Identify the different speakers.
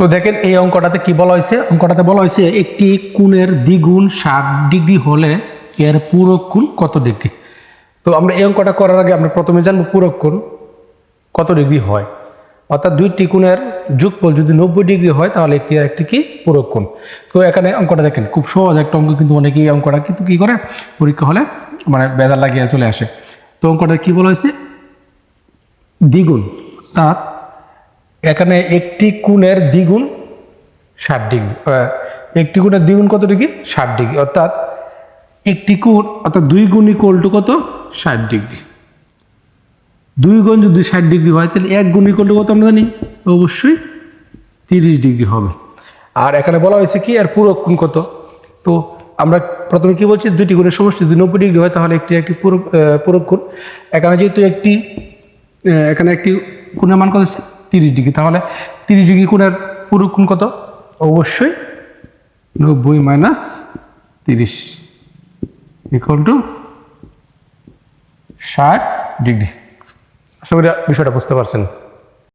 Speaker 1: তো দেখেন এই অঙ্কটাতে কি বলা হয়েছে? অঙ্কটাতে বলা হয়েছে, একটি কোণের দ্বিগুণ ষাট ডিগ্রি হলে এর পূরক কোণ কত ডিগ্রি? তো আমরা এই অঙ্কটা করার আগে আমরা প্রথমে জানব পূরক কোণ কত ডিগ্রি হয়। অর্থাৎ দুইটি কোণের যোগফল যদি নব্বই ডিগ্রি হয়, তাহলে একটি আর একটি কি? পূরক কোণ। তো এখানে অঙ্কটা দেখেন, খুব সহজ একটা অঙ্ক, কিন্তু অনেকেই অঙ্কটা কিন্তু কি করে? পরীক্ষা হলে মানে বেদার লাগিয়ে চলে আসে। তো অঙ্কটা কি বলা হয়েছে? দ্বিগুণ অর্থাৎ এখানে একটি কোণের দ্বিগুণ ষাট ডিগ্রি একটি কোণের দ্বিগুণ কত ডিগ্রি? ষাট ডিগ্রি, অর্থাৎ একটি কোণ, অর্থাৎ দুই গুণ ইকুয়াল টু কত? ষাট ডিগ্রি। দুই গুণ যদি ষাট ডিগ্রি হয়, তাহলে এক গুণ ইকুয়াল টু কত আমরা জানি? অবশ্যই তিরিশ ডিগ্রি হবে। আর এখানে বলা হয়েছে কি আর পুরো কোণ কত? তো আমরা প্রথমে কি বলছি, দুইটি গুণের সমষ্টি যদি নব্বই ডিগ্রি হয়, তাহলে একটি একটি পুরো পুরো কোণ। এখানে যেহেতু একটি এখানে একটি কোণের মান কত তিরিশ ডিগ্রি তাহলে তিরিশ ডিগ্রি কোণের পুরো কোণ কত? অবশ্যই। নব্বই মাইনাস তিরিশ ইকুয়াল টু ষাট ডিগ্রি। আশা করি বিষয়টা বুঝতে পারছেন।